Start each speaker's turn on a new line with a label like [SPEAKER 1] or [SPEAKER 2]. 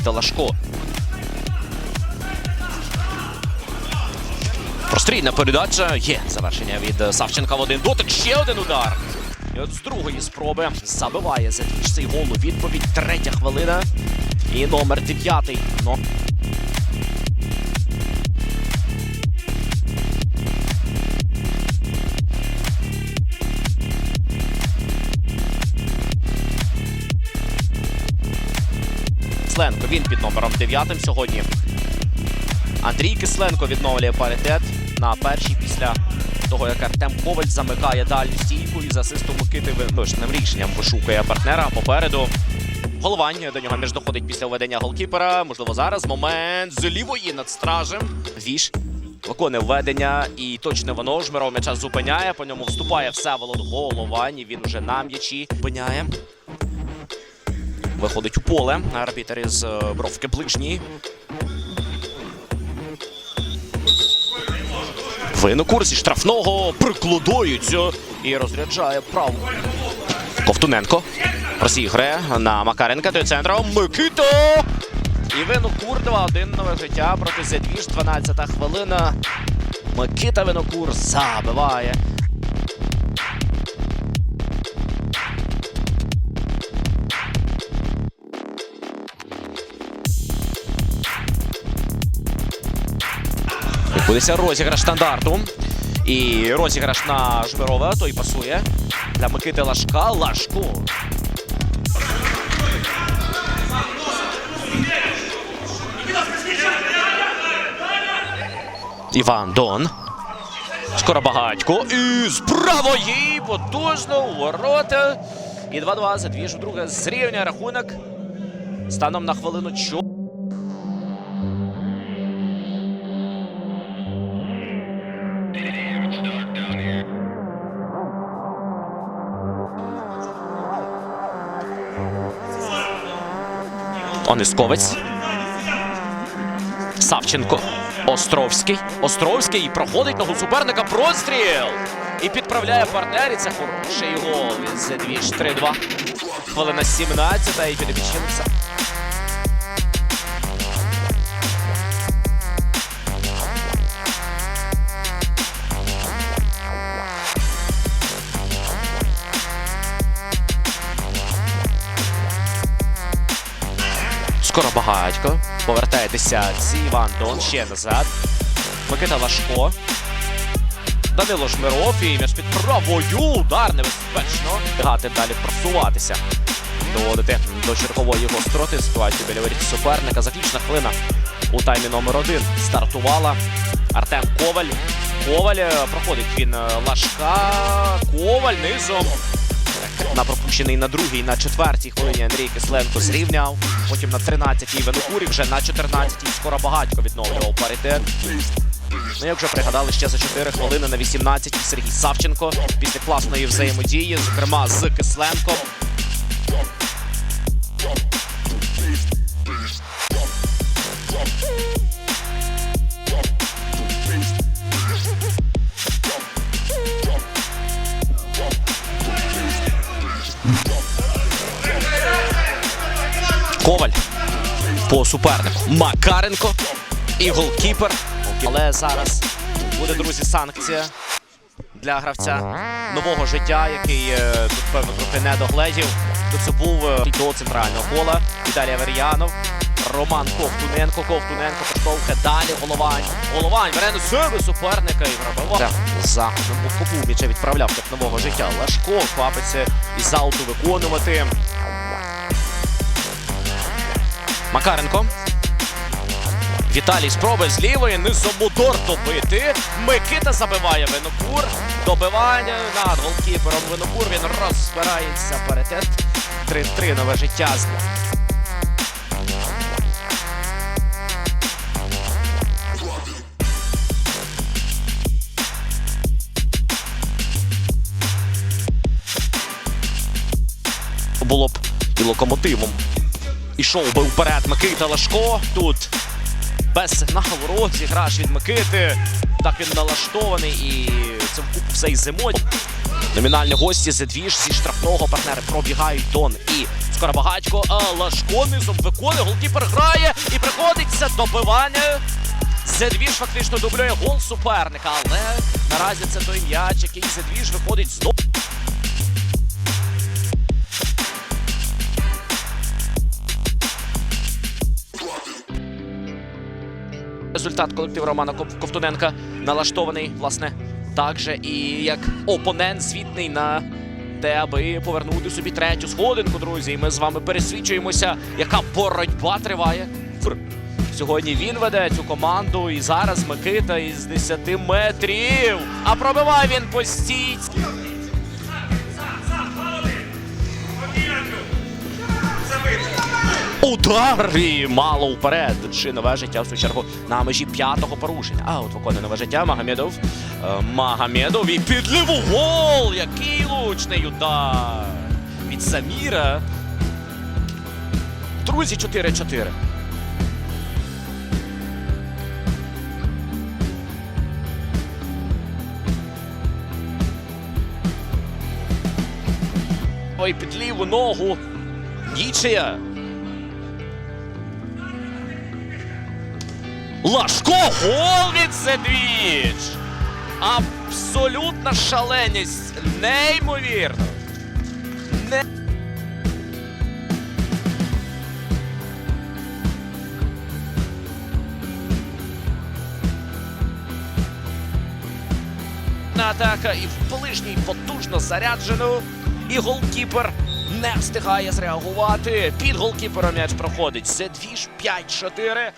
[SPEAKER 1] Микита Лашко. Прострійна передача. Є завершення від Савченка в один дотик. Ще один удар. І от з другої спроби забиває за цей гол відповідь. Третя хвилина. І номер дев'ятий. Він під номером 9 сьогодні. Андрій Кисленко відновлює паритет на першій після того, як Артем Коваль замикає дальню стійку і з асистом Микити виношеним рішенням вишукує партнера попереду. Головань до нього між доходить після введення голкіпера. Можливо, зараз момент з лівої над стражем. Віш виконує введення і точно воно жмиров м'яча зупиняє. По ньому вступає Всеволод Головань. і Він вже на м'ячі зупиняє. Виходить у поле. Арбітер із е, бровки ближній. Винокур зі штрафного прикладається і розряджає праву. Ковтуненко розіграє на Макаренка до центру. Микито! І Винокур 2-1 нове життя проти Зедвіж. 12-та хвилина. Микита Винокур забиває. Відбудеться розіграш стандарту. І розіграш на Жмирова, той пасує. Для Микити Лашка. Лашко. Іван Дон. Скоробагатько. І з правої потужно у ворота. І 2-2 задвіж вдруге зрівнює рахунок. Станом на хвилину чо. Онисковець. Савченко. Островський. Островський проходить ногу суперника. Простріл. І підправляє партнері. Це хороший гол. З 2-3-2. Хвилина 17 і підопічниця. Скоро багатько. Повертаєтеся ці Іван Дон ще назад. Микита Лашко. Данило Жмиров і м'яч під правою. Удар небезпечно. Гати далі просуватися. Доводити до чергової гостроти ситуацію біля воріт суперника. Заключна хвилина у таймі номер один стартувала. Артем Коваль. Коваль е, проходить він е, Лашка. Коваль низом. На пропущений на другій, на четвертій хвилині Андрій Кисленко зрівняв. Потім на 13-й Венокурі, вже на 14-й скоро багатько відновлював паритет. Ну, як вже пригадали, ще за 4 хвилини на 18-й Сергій Савченко після класної взаємодії, зокрема з Кисленком. По супернику. Макаренко і голкіпер. Але зараз буде, друзі, санкція для гравця нового життя, який е, тут певно трохи не догледів. Тут це був е, до центрального кола. Віталій Аверіянов. Роман Ковтуненко. Ковтуненко поштовхає далі. Головань. Головань бере на себе суперника і пробиває. За Букову м'яча відправляв як нового життя. Лашко квапиться із ауту виконувати. Макаренко. Віталій спробує з лівої низом мотор добити. Микита забиває Винокур. Добивання над голкіпером Винокур. Він розбирається паритет. 3-3 нове життя. Було б і локомотивом. Ішов би вперед Микита Лашко. Тут без сигналу розіграш від Микити. Так він налаштований і це вкупу все із зимою. Номінальні гості Зедвіж зі штрафного партнери пробігають Дон і Скоробагатько, а Лашко низом виконує, голкіпер грає і приходиться добивання. Зедвіж фактично дублює гол суперника, але наразі це той м'яч, який Зедвіж виходить знову. Результат колективу Романа Ковтуненка налаштований, власне, так же і як опонент звітний на те, аби повернути собі третю сходинку, друзі. І ми з вами пересвідчуємося, яка боротьба триває. Фр. Сьогодні він веде цю команду, і зараз Микита із 10 метрів. А пробиває він по Удар і мало вперед. Чи нове життя в свою чергу на межі п'ятого порушення. А от виконує нове життя Магомедов. Е, Магомедов і підлив гол. Який лучний удар від Саміра. Друзі, 4-4. Ой, під ліву ногу. Нічия. Лашко гол від Седвіч! Абсолютна шаленість. Неймовірно. Не... Атака і в ближній потужно заряджену. І голкіпер не встигає зреагувати. Під голкіпером м'яч проходить. Седвіж 5-4.